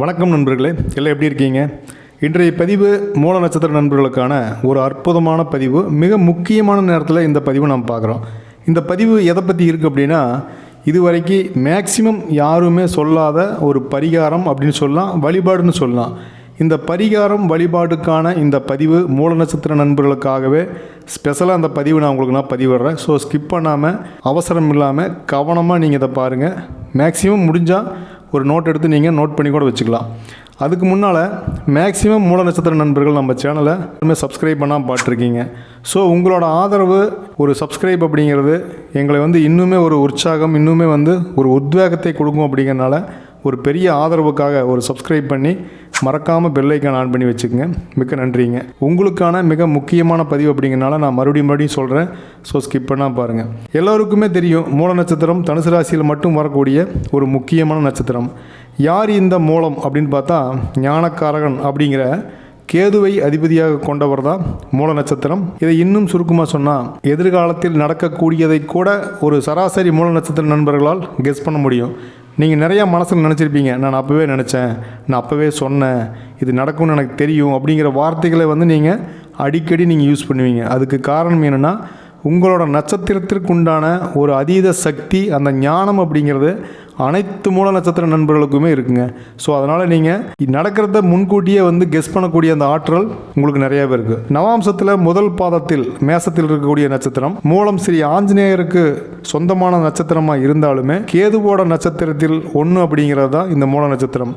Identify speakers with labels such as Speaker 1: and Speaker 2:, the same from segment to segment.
Speaker 1: வணக்கம் நண்பர்களே எல்லாம் எப்படி இருக்கீங்க? இன்றைய பதிவு மூல நட்சத்திர நண்பர்களுக்கான ஒரு அற்புதமான பதிவு. மிக முக்கியமான நேரத்தில் இந்த பதிவு நாம் பார்க்குறோம். இந்த பதிவு எதை பற்றி இருக்குது அப்படின்னா இதுவரைக்கும் மேக்சிமம் யாருமே சொல்லாத ஒரு பரிகாரம் அப்படின்னு சொல்லலாம் வழிபாடுன்னு சொல்லலாம். இந்த பரிகாரம் வழிபாடுக்கான இந்த பதிவு மூல நட்சத்திர நண்பர்களுக்காகவே ஸ்பெஷலாக அந்த பதிவு நான் உங்களுக்கு நான் பதிவிடுறேன். ஸோ ஸ்கிப் பண்ணாமல் அவசரம் இல்லாமல் கவனமாக நீங்கள் இதை பாருங்கள் மேக்ஸிமம் முடிஞ்சால் ஒரு நோட் எடுத்து நீங்கள் நோட் பண்ணி கூட வச்சுக்கலாம். அதுக்கு முன்னால் மேக்ஸிமம் மூல நட்சத்திர நண்பர்கள் நம்ம சேனலை இன்னுமே சப்ஸ்கிரைப் பண்ணால் பார்த்துருக்கீங்க. ஸோ உங்களோட ஆதரவு ஒரு சப்ஸ்கிரைப் அப்படிங்கிறது எங்களை வந்து இன்னுமே ஒரு உற்சாகம் இன்னுமே வந்து ஒரு உத்வேகத்தை கொடுக்கும் அப்படிங்கிறனால ஒரு பெரிய ஆதரவுக்காக ஒரு சப்ஸ்கிரைப் பண்ணி மறக்காமல் பெல்லைக்கான் ஆன் பண்ணி வச்சுக்கோங்க. மிக்க நன்றிங்க. உங்களுக்கான மிக முக்கியமான பதிவு அப்படிங்கிறனால நான் மறுபடியும் மறுபடியும் சொல்கிறேன் ஸோ ஸ்கிப் பண்ணால் பாருங்கள் எல்லோருக்குமே தெரியும் மூல நட்சத்திரம் தனுசு ராசியில் மட்டும் வரக்கூடிய ஒரு முக்கியமான நட்சத்திரம். யார் இந்த மூலம் அப்படின்னு பார்த்தா ஞானக்காரகன் அப்படிங்கிற கேதுவை அதிபதியாக கொண்டவர் தான் மூல நட்சத்திரம். இதை இன்னும் சுருக்கமாக சொன்னால் எதிர்காலத்தில் நடக்கக்கூடியதை கூட ஒரு சராசரி மூல நட்சத்திர நண்பர்களால் கெஸ் பண்ண முடியும். நீங்கள் நிறையா மனசில் நினச்சிருப்பீங்க நான் அப்போவே நினச்சேன் நான் அப்போவே சொன்னேன் இது நடக்கும்னு எனக்கு தெரியும் அப்படிங்கிற வார்த்தைகளை வந்து நீங்கள் அடிக்கடி நீங்கள் யூஸ் பண்ணுவீங்க. அதுக்கு காரணம் என்னென்னா உங்களோட நட்சத்திரத்திற்கு உண்டான ஒரு அதீத சக்தி அந்த ஞானம் அப்படிங்கிறது அனைத்து மூல நட்சத்திர நண்பர்களுக்குமே இருக்குங்க. ஸோ அதனால் நீங்கள் நடக்கிறத முன்கூட்டியே வந்து கெஸ் பண்ணக்கூடிய அந்த ஆற்றல் உங்களுக்கு நிறையவே இருக்குது நவாம்சத்தில் முதல் பாதத்தில் மேசத்தில் இருக்கக்கூடிய நட்சத்திரம் மூலம் ஸ்ரீ ஆஞ்சநேயருக்கு சொந்தமான நட்சத்திரமாக இருந்தாலுமே கேதுவோட நட்சத்திரத்தில் ஒன்று அப்படிங்கிறது தான் இந்த மூல நட்சத்திரம்.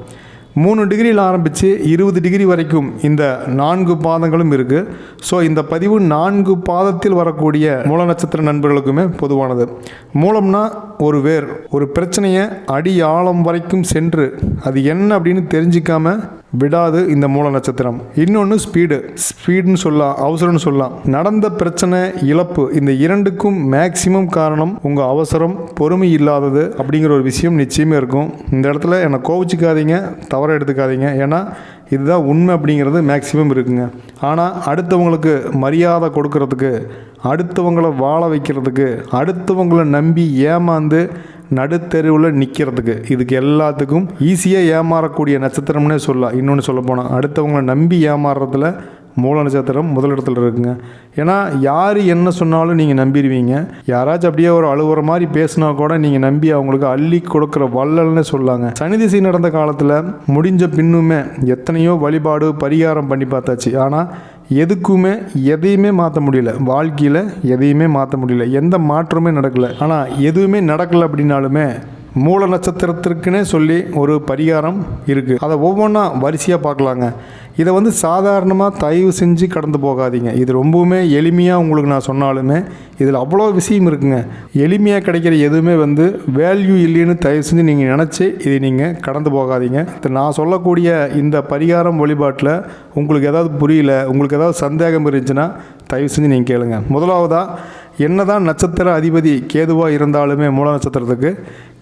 Speaker 1: மூணு டிகிரியில் ஆரம்பித்து இருபது டிகிரி வரைக்கும் இந்த நான்கு பாதங்களும் இருக்குது ஸோ இந்த பதிவு நான்கு பாதத்தில் வரக்கூடிய மூல நட்சத்திர நண்பர்களுக்குமே பொதுவானது. மூலம்னா ஒரு வேர் ஒரு பிரச்சனையை அடி ஆழம் வரைக்கும் சென்று அது என்ன அப்படின்னு தெரிஞ்சிக்காம விடாது இந்த மூல நட்சத்திரம். இன்னொன்று ஸ்பீடு ஸ்பீடுன்னு சொல்லலாம் அவசரம்னு சொல்லலாம் நடந்த பிரச்சனை இழப்பு இந்த இரண்டுக்கும் மேக்சிமம் காரணம் உங்கள் அவசரம் பொறுமை இல்லாதது அப்படிங்கிற ஒரு விஷயம் நிச்சயமே இருக்கும். இந்த இடத்துல என்னை கோவிச்சிக்காதீங்க தவற எடுத்துக்காதீங்க. ஏன்னா இதுதான் உண்மை அப்படிங்கிறது மேக்சிமம் இருக்குங்க. ஆனால் அடுத்தவங்களுக்கு மரியாதை கொடுக்கறதுக்கு அடுத்தவங்களை வாழ வைக்கிறதுக்கு அடுத்தவங்களை நம்பி ஏமாந்து நடுத்தெருவில் நிற்கிறதுக்கு இதுக்கு எல்லாத்துக்கும் ஈஸியாக ஏமாறக்கூடிய நட்சத்திரம்னே சொல்லலாம். இன்னொன்று சொல்ல போனால் அடுத்தவங்களை நம்பி ஏமாறுறதுல மூல நட்சத்திரம் முதலிடத்தில் இருக்குங்க. ஏன்னா யார் என்ன சொன்னாலும் நீங்கள் நம்பிடுவீங்க. யாராச்சும் அப்படியே ஒரு அழுகுற மாதிரி பேசினா கூட நீங்கள் நம்பி அவங்களுக்கு அள்ளி கொடுக்குற வள்ளல்னு சொல்லாங்க. சனி திசை நடந்த காலத்தில் முடிஞ்ச பின்னுமே எத்தனையோ வழிபாடு பரிகாரம் பண்ணி பார்த்தாச்சு. ஆனால் எதுக்குமே எதையுமே மாற்ற முடியல. வாழ்க்கையில் எதையுமே மாற்ற முடியல. எந்த மாற்றமே நடக்கலை. ஆனால் எதுவுமே நடக்கலை அப்படின்னாலுமே மூல நட்சத்திரத்திற்குனே சொல்லி ஒரு பரிகாரம் இருக்குது அதை ஒவ்வொன்றா வரிசையாக பார்க்கலாங்க. இதை வந்து சாதாரணமாக தயவு செஞ்சு கடந்து போகாதீங்க. இது ரொம்பவுமே எளிமையாக உங்களுக்கு நான் சொன்னாலுமே இதில் அவ்வளோ விஷயம் இருக்குங்க. எளிமையாக கிடைக்கிற எதுவுமே வந்து வேல்யூ இல்லைன்னு தயவு செஞ்சு நீங்கள் நினச்சி இதை நீங்கள் கடந்து போகாதீங்க. இது நான் சொல்லக்கூடிய இந்த பரிகாரம் வழிபாட்டில் உங்களுக்கு ஏதாவது புரியல உங்களுக்கு ஏதாவது சந்தேகம் இருந்துச்சுன்னா தயவு செஞ்சு நீங்கள் கேளுங்க. முதலாவதாக என்னதான் நட்சத்திர அதிபதி கேதுவாக இருந்தாலுமே மூல நட்சத்திரத்துக்கு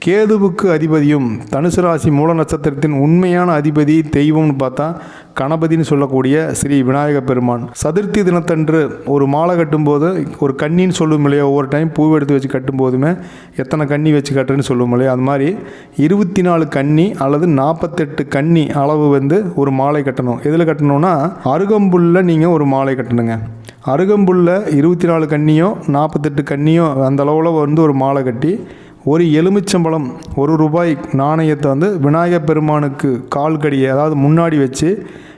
Speaker 1: கேதுவுக்கு அதிபதியும் தனுசு ராசி மூல நட்சத்திரத்தின் உண்மையான அதிபதி தெய்வம்னு பார்த்தா கணபதினு சொல்லக்கூடிய ஸ்ரீ விநாயக பெருமான். சதுர்த்தி தினத்தன்று ஒரு மாலை கட்டும்போது ஒரு கன்னின்னு சொல்லும் இல்லையா ஒவ்வொரு டைம் பூ எடுத்து வச்சு கட்டும்போதுமே எத்தனை கன்னி வச்சு கட்டுறேன்னு சொல்லும் இல்லையா அது மாதிரி இருபத்தி நாலு கன்னி அல்லது நாற்பத்தெட்டு கன்னி அளவு வந்து ஒரு மாலை கட்டணும். எதில் கட்டணும்னா அருகம்புல்ல நீங்கள் ஒரு மாலை கட்டணுங்க. அருகம்புல்ல இருபத்தி நாலு கன்னியோ நாற்பத்தெட்டு கன்னியோ அந்த அளவில் வந்து ஒரு மாலை கட்டி ஒரு எலுமிச்சம்பழம் ஒரு ரூபாய் நாணயத்தை வந்து விநாயகர் பெருமானுக்கு கால் கடியை அதாவது முன்னாடி வச்சு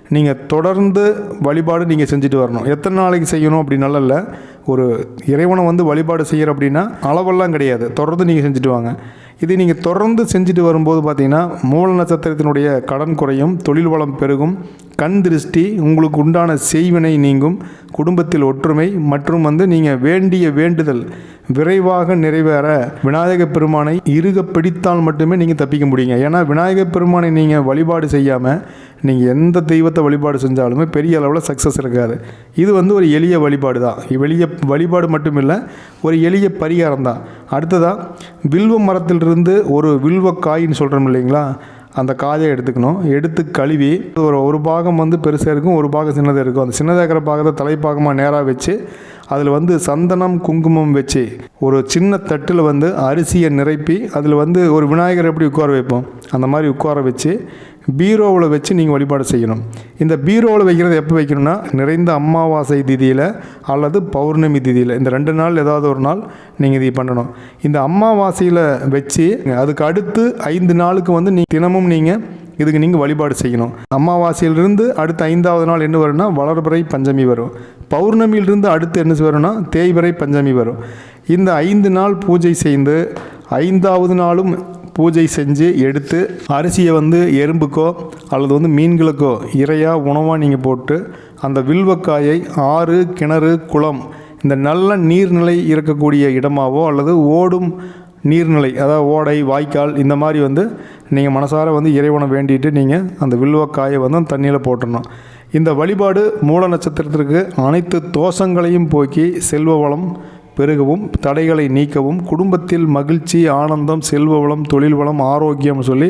Speaker 1: நீங்கள் தொடர்ந்து வழிபாடு நீங்கள் செஞ்சுட்டு வரணும். எத்தனை நாளைக்கு செய்யணும் அப்படின்னால இல்லை. ஒரு இறைவனை வந்து வழிபாடு செய்கிற அப்படின்னா அளவெல்லாம் கிடையாது. தொடர்ந்து நீங்கள் செஞ்சுட்டு வாங்க. இதை நீங்கள் தொடர்ந்து செஞ்சுட்டு வரும்போது பார்த்தீங்கன்னா மூல நட்சத்திரத்தினுடைய கடன் குறையும் தொழில் வளம் பெருகும் கண் திருஷ்டி உங்களுக்கு உண்டான செய்வினை நீங்கும் குடும்பத்தில் ஒற்றுமை மற்றும் வந்து நீங்கள் வேண்டிய வேண்டுதல் விரைவாக நிறைவேற விநாயகப் பெருமானை இறுக பிடித்தால் மட்டுமே நீங்கள் தப்பிக்க முடியுங்க. ஏன்னா விநாயகப் பெருமானை நீங்கள் வழிபாடு செய்யாமல் நீங்கள் எந்த தெய்வத்தை வழிபாடு செஞ்சாலுமே பெரிய அளவில் சக்ஸஸ் இருக்காது. இது வந்து ஒரு எளிய வழிபாடு தான் எளிய வழிபாடு மட்டும் இல்லை ஒரு எளிய பரிகாரம் தான் அடுத்ததாக வில்வ மரத்திலிருந்து ஒரு வில்வ காயின்னு சொல்கிறோம் இல்லைங்களா? அந்த காயை எடுத்துக்கணும். எடுத்து கழுவி ஒரு ஒரு பாகம் வந்து பெருசாக இருக்கும் ஒரு பாகம் சின்னதாக இருக்கும். அந்த சின்னதாக இருக்கிற பாகத்தை தலைப்பாகமாக நேராக வச்சு அதில் வந்து சந்தனம் குங்குமம் வச்சு ஒரு சின்ன தட்டில் வந்து அரிசியை நிரப்பி அதில் வந்து ஒரு விநாயகர் எப்படி உட்கார வைப்போம்? அந்த மாதிரி உட்கார வச்சு பீரோவில் வச்சு நீங்கள் வழிபாடு செய்யணும். இந்த பீரோவில் வைக்கிறது எப்போ வைக்கணும்னா நிறைந்த அமாவாசை திதியில் அல்லது பௌர்ணமி திதியில். இந்த ரெண்டு நாள் ஏதாவது ஒரு நாள் நீங்கள் இதை பண்ணணும். இந்த அமாவாசையில் வச்சு அதுக்கு அடுத்து ஐந்து நாளுக்கு வந்து நீ தினமும் நீங்கள் இதுக்கு நீங்கள் வழிபாடு செய்யணும். அமாவாசையிலிருந்து அடுத்த ஐந்தாவது நாள் என்ன வரும்னா வளர்பிறை பஞ்சமி வரும். பௌர்ணமியிலிருந்து அடுத்து என்ன வரும்னா தேய்பிறை பஞ்சமி வரும். இந்த ஐந்து நாள் பூஜை செய்து ஐந்தாவது நாளும் பூஜை செஞ்சு எடுத்து அரிசியை வந்து எறும்புக்கோ அல்லது வந்து மீன்களுக்கோ இறையாக உணவாக நீங்கள் போட்டு அந்த வில்வக்காயை ஆறு கிணறு குளம் இந்த நல்ல நீர்நிலை இருக்கக்கூடிய இடமாவோ அல்லது ஓடும் நீர்நிலை அதாவது ஓடை வாய்க்கால் இந்த மாதிரி வந்து நீங்கள் மனசார வந்து இறைவனை வேண்டிட்டு நீங்கள் அந்த வில்வக்காயை வந்து அந்த தண்ணியில் போட்டுடணும். இந்த வழிபாடு மூல நட்சத்திரத்திற்கு அனைத்து தோஷங்களையும் போக்கி செல்வ வளம் பெருகவும் தடைகளை நீக்கவும் குடும்பத்தில் மகிழ்ச்சி ஆனந்தம் செல்வ வளம் தொழில் வளம் ஆரோக்கியம் சொல்லி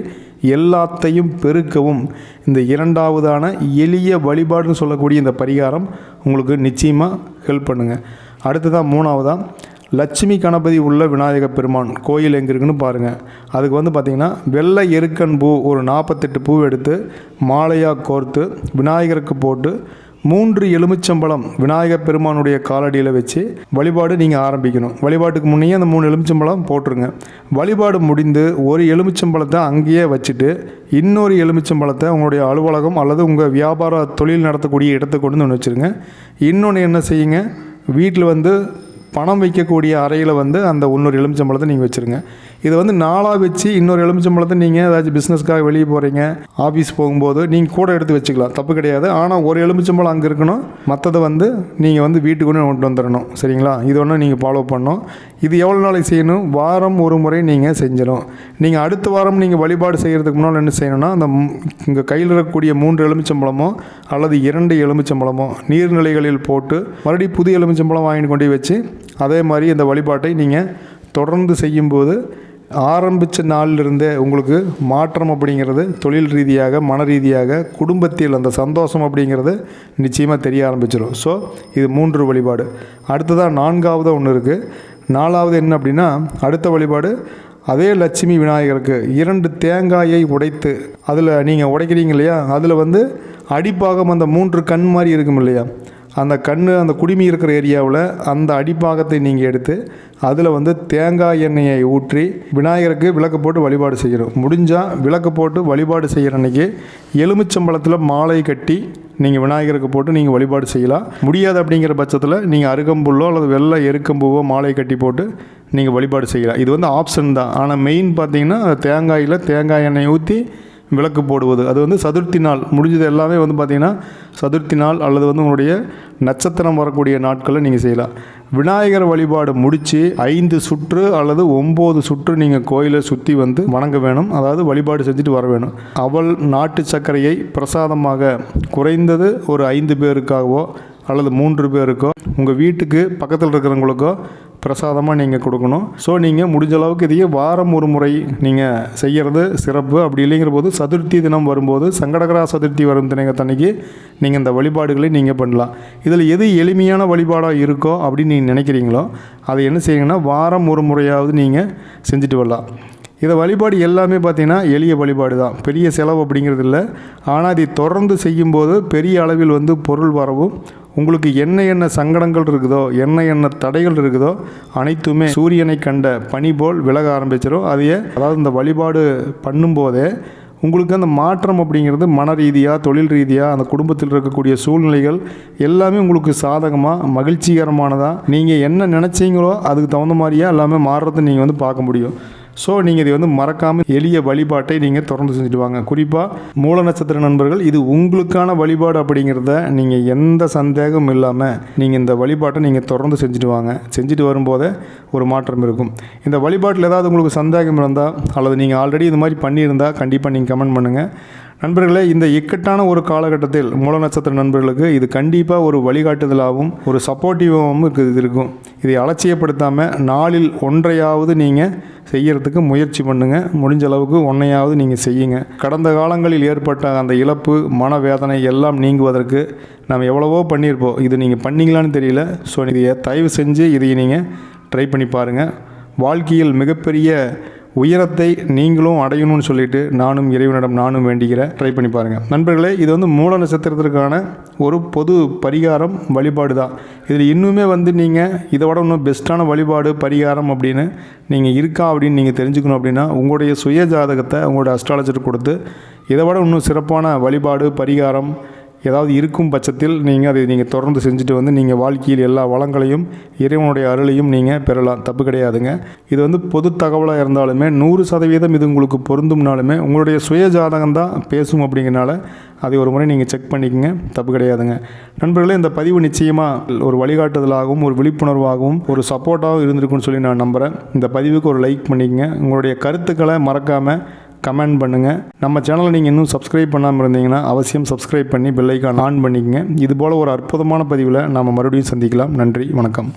Speaker 1: எல்லாத்தையும் பெருக்கவும். இந்த இரண்டாவதான எளிய வழிபாடுன்னு சொல்லக்கூடிய இந்த பரிகாரம் உங்களுக்கு நிச்சயமாக ஹெல்ப் பண்ணுங்க. அடுத்ததாக மூணாவதாக லட்சுமி கணபதி உள்ள விநாயக பெருமான் கோயில் எங்கே இருக்குன்னு பாருங்கள் அதுக்கு வந்து பார்த்திங்கன்னா வெள்ளை எருக்கன் பூ ஒரு நாற்பத்தெட்டு பூ எடுத்து மாலையாக கோர்த்து விநாயகருக்கு போட்டு மூன்று எலுமிச்சம்பழம் விநாயகர் பெருமானுடைய காலடியில் வச்சு வழிபாடு நீங்கள் ஆரம்பிக்கணும். வழிபாட்டுக்கு முன்னே அந்த மூணு எலுமிச்சம்பழம் போட்டுருங்க. வழிபாடு முடிந்து ஒரு எலுமிச்சம்பழத்தை அங்கேயே வச்சுட்டு இன்னொரு எலுமிச்சம்பழத்தை உங்களுடைய அலுவலகம் அல்லது உங்கள் வியாபார தொழில் நடத்தக்கூடிய இடத்துக்கு கொண்டு வந்து வச்சுருங்க. இன்னொன்று என்ன செய்யுங்க? வீட்டில் வந்து பணம் வைக்கக்கூடிய அறையில் வந்து அந்த இன்னொரு எலுமிச்சம்பழத்தை நீங்கள் வச்சுருங்க. இதை வந்து நாளாக வச்சு இன்னொரு எலுமிச்சம்பழத்தை நீங்கள் ஏதாச்சும் பிஸ்னஸ்க்காக வெளியே போகிறீங்க ஆஃபீஸ் போகும்போது நீங்கள் கூட எடுத்து வச்சுக்கலாம். தப்பு கிடையாது. ஆனால் ஒரு எலுமிச்சம்பழம் அங்கே இருக்கணும். மற்றதை வந்து நீங்கள் வந்து வீட்டுக்கு கொண்டு கொண்டு வந்துடணும். சரிங்களா? இது ஒன்று நீங்கள் ஃபாலோ பண்ணணும். இது எவ்வளோ நாளைக்கு செய்யணும்? வாரம் ஒரு முறை நீங்கள் செஞ்சிடும் நீங்கள் அடுத்த வாரம் நீங்கள் வழிபாடு செய்கிறதுக்கு முன்னால் என்ன செய்யணும்னா அந்த இங்கே கையில் இருக்கக்கூடிய மூன்று எலுமிச்சம்பழமோ அல்லது இரண்டு எலுமிச்சம்பழமோ நீர்நிலைகளில் போட்டு மறுபடியும் புது எலுமிச்சம்பழம் வாங்கிட்டு கொண்டு வச்சு அதே மாதிரி இந்த வழிபாட்டை நீங்கள் தொடர்ந்து செய்யும்போது ஆரம்பித்த நாளிலிருந்தே உங்களுக்கு மாற்றம் அப்படிங்கிறது தொழில் ரீதியாக மன ரீதியாக குடும்பத்தில் அந்த சந்தோஷம் அப்படிங்கிறது நிச்சயமாக தெரிய ஆரம்பிச்சிடும் ஸோ இது மூன்று வழிபாடு. அடுத்ததாக நான்காவது ஒன்று இருக்குது நாலாவது என்ன அப்படின்னா அடுத்த வழிபாடு அதே லட்சுமி விநாயகருக்கு இரண்டு தேங்காயை உடைத்து அதில் நீங்கள் உடைக்கிறீங்க இல்லையா? அதில் வந்து அடிப்பாகம் அந்த மூன்று கண் மாதிரி இருக்கும் இல்லையா? அந்த கண் அந்த குடுமி இருக்கிற ஏரியாவில் அந்த அடிப்பாகத்தை நீங்கள் எடுத்து அதில் வந்து தேங்காய் எண்ணெயை ஊற்றி விநாயகருக்கு விளக்கு போட்டு வழிபாடு செய்யணும். முடிஞ்சால் விளக்கு போட்டு வழிபாடு செய்கிற அன்னைக்கு எலுமிச்சம்பழத்தில் மாலை கட்டி நீங்கள் விநாயகருக்கு போட்டு நீங்கள் வழிபாடு செய்யலாம். முடியாது அப்படிங்கிற பட்சத்தில் நீங்கள் அருகம்புல்லோ அல்லது வெள்ளை எருக்கம்பூவோ மாலை கட்டி போட்டு நீங்கள் வழிபாடு செய்யலாம். இது வந்து ஆப்ஷன் தான். ஆனால் மெயின் பார்த்தீங்கன்னா தேங்காயில் தேங்காய் எண்ணெய் ஊற்றி விளக்கு போடுவது. அது வந்து சதுர்த்தி நாள். முடிஞ்சது எல்லாமே வந்து பார்த்திங்கன்னா சதுர்த்தி நாள் அல்லது வந்து உங்களுடைய நட்சத்திரம் வரக்கூடிய நாட்களில் நீங்கள் செய்யலாம். விநாயகர் வழிபாடு முடித்து ஐந்து சுற்று அல்லது ஒம்பது சுற்று நீங்கள் கோயிலை சுற்றி வந்து வணங்க வேணும். அதாவது வழிபாடு செஞ்சுட்டு வர வேணும். அவள் நாட்டு சர்க்கரையை பிரசாதமாக குறைந்தது ஒரு ஐந்து பேருக்காகவோ அல்லது மூன்று பேருக்கோ உங்கள் வீட்டுக்கு பக்கத்தில் இருக்கிறவங்களுக்கோ பிரசாதமாக நீங்கள் கொடுக்கணும். ஸோ நீங்கள் முடிஞ்ச அளவுக்கு இதையே வாரம் ஒரு முறை நீங்கள் செய்கிறது சிறப்பு. அப்படி இல்லைங்கிற போது சதுர்த்தி தினம் வரும்போது சங்கடகரா சதுர்த்தி வரும் தினத்தன்னைக்கு நீங்கள் இந்த வழிபாடுகளை நீங்கள் பண்ணலாம். இதில் எது எளிமையான வழிபாடாக இருக்கோ அப்படின்னு நீங்கள் நினைக்கிறீங்களோ அதை என்ன செய்யுங்கன்னா வாரம் ஒரு முறையாவது நீங்கள் செஞ்சுட்டு வரலாம். இதை வழிபாடு எல்லாமே பார்த்தீங்கன்னா எளிய வழிபாடு தான் பெரிய செலவு அப்படிங்கிறது இல்லை ஆனால் இதை தொடர்ந்து செய்யும்போது பெரிய அளவில் வந்து பொருள் வரவும் உங்களுக்கு என்ன என்ன சங்கடங்கள் இருக்குதோ என்ன என்ன தடைகள் இருக்குதோ அனைத்துமே சூரியனை கண்ட பனி போல் விலக ஆரம்பிச்சிடும் அதையே அதாவது இந்த வழிபாடு பண்ணும்போதே உங்களுக்கு அந்த மாற்றம் அப்படிங்கிறது மன ரீதியாக தொழில் ரீதியாக அந்த குடும்பத்தில் இருக்கக்கூடிய சூழ்நிலைகள் எல்லாமே உங்களுக்கு சாதகமாக மகிழ்ச்சிகரமானதாக நீங்கள் என்ன நினச்சிங்களோ அதுக்கு தகுந்த மாதிரியே எல்லாமே மாறுறதை நீங்கள் வந்து பார்க்க முடியும். ஸோ நீங்கள் இதை வந்து மறக்காமல் எளிய வழிபாட்டை நீங்கள் தொடர்ந்து செஞ்சுட்டு வாங்க. குறிப்பாக மூல நட்சத்திர நண்பர்கள் இது உங்களுக்கான வழிபாடு அப்படிங்கிறத நீங்கள் எந்த சந்தேகமும் இல்லாமல் நீங்கள் இந்த வழிபாட்டை நீங்கள் தொடர்ந்து செஞ்சுட்டு வாங்க. செஞ்சுட்டு வரும்போதே ஒரு மாற்றம் இருக்கும். இந்த வழிபாட்டில் ஏதாவது உங்களுக்கு சந்தேகம் இருந்தால் அல்லது நீங்கள் ஆல்ரெடி இது மாதிரி பண்ணியிருந்தால் கண்டிப்பாக நீங்கள் கமெண்ட் பண்ணுங்கள் நண்பர்களே இந்த இக்கட்டான ஒரு காலகட்டத்தில் மூல நட்சத்திர நண்பர்களுக்கு இது கண்டிப்பாக ஒரு வழிகாட்டுதலாகவும் ஒரு சப்போர்ட்டிவாகவும் இது இருக்கும். இதை அலட்சியப்படுத்தாமல் நாளில் ஒன்றையாவது நீங்கள் செய்யறதுக்கு முயற்சி பண்ணுங்கள் முடிஞ்ச அளவுக்கு ஒன்றையாவது நீங்கள் செய்யுங்க. கடந்த காலங்களில் ஏற்பட்ட அந்த இழப்பு மனவேதனை எல்லாம் நீங்குவதற்கு நம்ம எவ்வளவோ பண்ணியிருப்போம். இது நீங்கள் பண்ணிங்களான்னு தெரியல. ஸோ இதை தயவு செஞ்சு இதை நீங்கள் ட்ரை பண்ணி பாருங்கள் வாழ்க்கையில் மிகப்பெரிய உயரத்தை நீங்களும் அடையணும்னு சொல்லிட்டு நானும் இறைவனிடம் நானும் வேண்டிக்கிறேன் ட்ரை பண்ணி பாருங்கள் நண்பர்களே இது வந்து மூல நட்சத்திரத்திற்கான ஒரு பொது பரிகாரம் வழிபாடு தான். இதில் இன்னுமே வந்து நீங்கள் இதை விட இன்னும் பெஸ்ட்டான வழிபாடு பரிகாரம் அப்படின்னு நீங்கள் இருக்கா அப்படின்னு நீங்கள் தெரிஞ்சுக்கணும் அப்படின்னா உங்களுடைய சுய ஜாதகத்தை உங்களுடைய அஸ்ட்ராலஜர் கொடுத்து இதை விட இன்னும் சிறப்பான வழிபாடு பரிகாரம் ஏதாவது இருக்கும் பட்சத்தில் நீங்கள் அதை நீங்கள் தொடர்ந்து செஞ்சுட்டு வந்து நீங்கள் வாழ்க்கையில் எல்லா வளங்களையும் இறைவனுடைய அருளையும் நீங்கள் பெறலாம். தப்பு கிடையாதுங்க. இது வந்து பொது தகவலாக இருந்தாலுமே நூறு சதவீதம் இது உங்களுக்கு பொருந்தும்னாலுமே உங்களுடைய சுய ஜாதகம் தான் பேசும் அப்படிங்கிறனால அதை ஒரு முறை நீங்கள் செக் பண்ணிக்கங்க. தப்பு கிடையாதுங்க. நண்பர்களே இந்த பதிவு நிச்சயமாக ஒரு வழிகாட்டுதலாகவும் ஒரு விழிப்புணர்வாகவும் ஒரு சப்போர்ட்டாகவும் இருந்திருக்குன்னு சொல்லி நான் நம்புகிறேன் இந்த பதிவுக்கு ஒரு லைக் பண்ணிக்கங்க. உங்களுடைய கருத்துக்களை மறக்காமல் கமெண்ட் பண்ணுங்கள் நம்ம சேனலை நீங்கள் இன்னும் சப்ஸ்கிரைப் பண்ணாமல் இருந்தீங்கன்னா அவசியம் சப்ஸ்கிரைப் பண்ணி பெல்லைக்கான் ஆன் பண்ணிக்கங்க. இதுபோல் ஒரு அற்புதமான பதிவில் நாம் மறுபடியும் சந்திக்கலாம். நன்றி வணக்கம்.